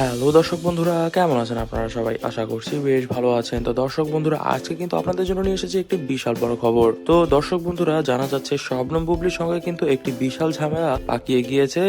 Hello দর্শক বন্ধুরা, কেমন আছেন আপনারা সবাই? আশা করছি বেশ ভালো আছেন। তো দর্শক বন্ধুরা, আজকে কিন্তু আপনাদের জন্য নিয়ে এসেছি একটি বিশাল বড় খবর। তো দর্শক বন্ধুরা, জানা যাচ্ছে শবনম বুবলির সঙ্গে কিন্তু একটি বিশাল ঝামেলা পাকিয়ে গিয়েছে।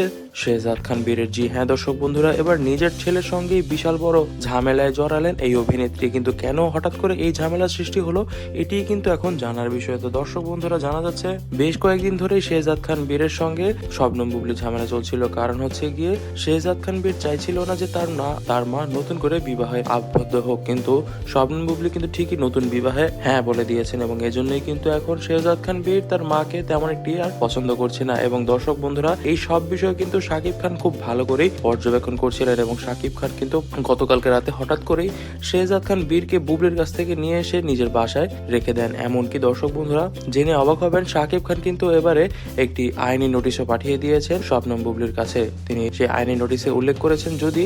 শেহজাদ খান, বীরের জি। হ্যাঁ দর্শক বন্ধুরা, এবার নিজের ছেলের সঙ্গেই বিশাল বড় ঝামেলায় জড়ালেন এই অভিনেত্রী। কিন্তু কেন হঠাৎ করে এই ঝামেলার সৃষ্টি হলো এটি কিন্তু এখন জানার বিষয়। তো দর্শক বন্ধুরা, জানা যাচ্ছে বেশ কয়েকদিন ধরেই শেহজাদ খান বীরের সঙ্গে শবনম বুবলি ঝামেলা চলছিল। কারণ হচ্ছে গিয়ে, শেহজাদ খান বীর চাইছিল না যে তার না, তার মা নতুন করে বিবাহে আবদ্ধ হোক। কিন্তু শবনম বুবলি কিন্তু ঠিকই নতুন বিবাহে হ্যাঁ বলে দিয়েছেন এবং এজন্যই কিন্তু এখন শেহজাদ খান বীর তার মাকে তেমন একটি আর পছন্দ করছে না। এবং দর্শক বন্ধুরা, এই সব বিষয় কিন্তু শাকিব খান খুব ভালো করেই পর্যবেক্ষণ করছিলেন এবং শাকিব খান কিন্তু গতকালকে রাতে হঠাৎ করেই শেহজাদ খান বীরকে বুবলির কাছ থেকে নিয়ে এসে নিজের বাসায় রেখে দেন। এমনকি দর্শক বন্ধুরা, জেনে অবাক হবেন, শাকিব খান কিন্তু এবারে একটি আইনি নোটিশও পাঠিয়ে দিয়েছেন শবনম বুবলির কাছে। তিনি সেই আইনি নোটিশে উল্লেখ করেছেন, যদি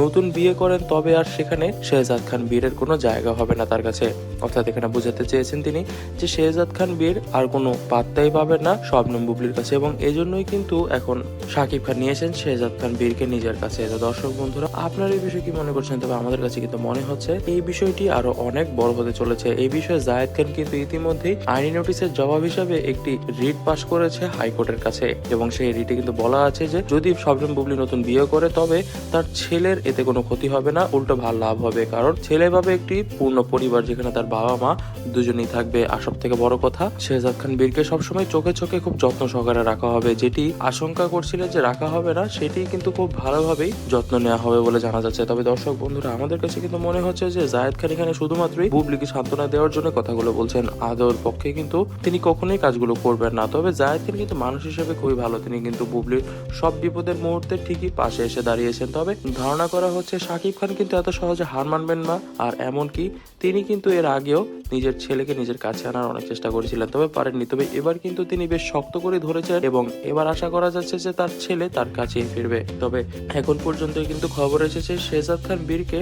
নতুন বিয়ে করেন তবে আর সেখানে শেহজাদ খান বীরের কোনো জায়গা হবে না তার কাছে। অর্থাৎ এখানে বোঝাতে চেয়েছেন তিনি যে শেহজাদ খান বীর আর কোনো পাত্তাই পাবেন না শবনম বুবলির কাছে এবং এজন্যই কিন্তু এখন শাকিব খান নিয়েছেন, শেহজাদ খান বীরকে নিজের কাছে। তো দর্শক বন্ধুরা, আপনার এই বিষয়ে কি মনে করছেন? তবে আমাদের কাছে কিন্তু মনে হচ্ছে এই বিষয়টি আরও অনেক বড় হতে চলেছে। এই বিষয়ে জায়েদ খান কিন্তু ইতিমধ্যেই আইনি নোটিশের জবাব হিসাবে একটি রিট পাস করেছে হাইকোর্টের কাছে এবং সেই রিটে কিন্তু বলা আছে যে, যদি শবনম বুবলি নতুন বিয়ে করে, তবে তার ছেলের এতে কোনো ক্ষতি হবে না, উল্টো ভালো লাভ হবে। কারণ ছেলে পাবে একটি পূর্ণ পরিবার যেখানে তার বাবা মা দুজনেই থাকবে। আর সব থেকে বড় কথা, শেহজাদ খান বীরকে সবসময় চোখে চোখে খুব যত্ন সহকারে রাখা হবে, যেটি আশঙ্কা করছিলেন যে রাখা হবে না, সেটি কিন্তু খুব ভালোভাবেই যত্ন নেওয়া হবে বলে জানা যাচ্ছে। তবে দর্শক বন্ধুরা, আমাদের কাছে কিন্তু মনে হচ্ছে যে জায়েদ খান এখানে শুধুমাত্রই বুবলিকে সান্ত্বনা দেওয়ার জন্য কথাগুলো বলছেন। আদর পক্ষে কিন্তু তিনি কখনোই কাজগুলো করবেন না। তবে জায়েদ খান কিন্তু মানুষ হিসেবে খুবই ভালো। তিনি কিন্তু বুবলির সব বিপদের মুহূর্তে ঠিকই পাশে এসে দাঁড়িয়েছেন। তবে ধারণা করা হচ্ছে শাকিব খান কিন্তু এত সহজে হার মানবেন না। আর এমনকি তিনি কিন্তু এর আগেও নিজের ছেলেকে নিজের কাছে আনার অনেক চেষ্টা করেছিলেন, তবে পারেননি। তবে এবার কিন্তু তিনি বেশ শক্ত করে ধরেছেন এবং এবার আশা করা যাচ্ছে যে তার ছেলে তার কাছেই ফিরবে। তবে এখন পর্যন্ত কিন্তু খবর এসেছে শেহজাদ খান বীরকে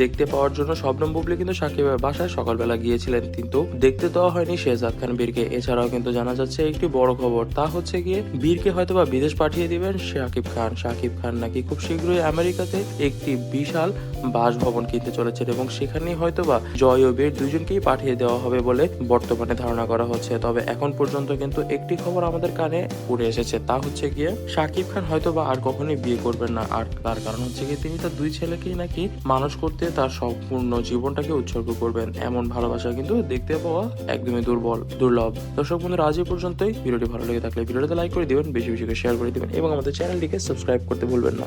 দেখতে পাওয়ার জন্য শবনম বুবলি কিন্তু সাকিবের বাসায় সকালবেলা গিয়েছিলেন, কিন্তু দেখতে দেওয়া হয়নি শেহজাদ খান বীরকে। এছাড়াও কিন্তু জানা যাচ্ছে একটি বড় খবর, তা হচ্ছে গিয়ে বীরকে হয়তোবা বিদেশ পাঠিয়ে দিবেন শাকিব খান। শাকিব খান নাকি খুব শীঘ্রই আমেরিকাতে একটি বিশাল বাসভবন কিনতে চলেছেন এবং সেখানেই হয়তোবা জয় ও বীর দুজনকেই পাঠিয়ে দেওয়া হবে বলে বর্তমানে ধারণা করা হচ্ছে। তবে এখন পর্যন্ত কিন্তু একটি খবর আমাদের কানে উড়ে এসেছে, তা হচ্ছে গিয়ে শাকিব খান হয়তো বা আর কখনোই বিয়ে করবেন না। আর তার কারণ হচ্ছে গিয়ে তিনি তার দুই ছেলেকেই নাকি মানুষ করতে তার সম্পূর্ণ জীবনটাকে উৎসর্গ করবেন। এমন ভালোবাসা কিন্তু দেখতে পাওয়া একদমই দুর্বল, দুর্লভ। দর্শক বন্ধুরা, আজ পর্যন্তই। ভিডিওটি ভালো লেগে থাকলে ভিডিওতে লাইক করে দিবেন, বেশি বেশি করে শেয়ার করে দিবেন এবং আমাদের চ্যানেলটিকে সাবস্ক্রাইব করতে ভুলবেন না।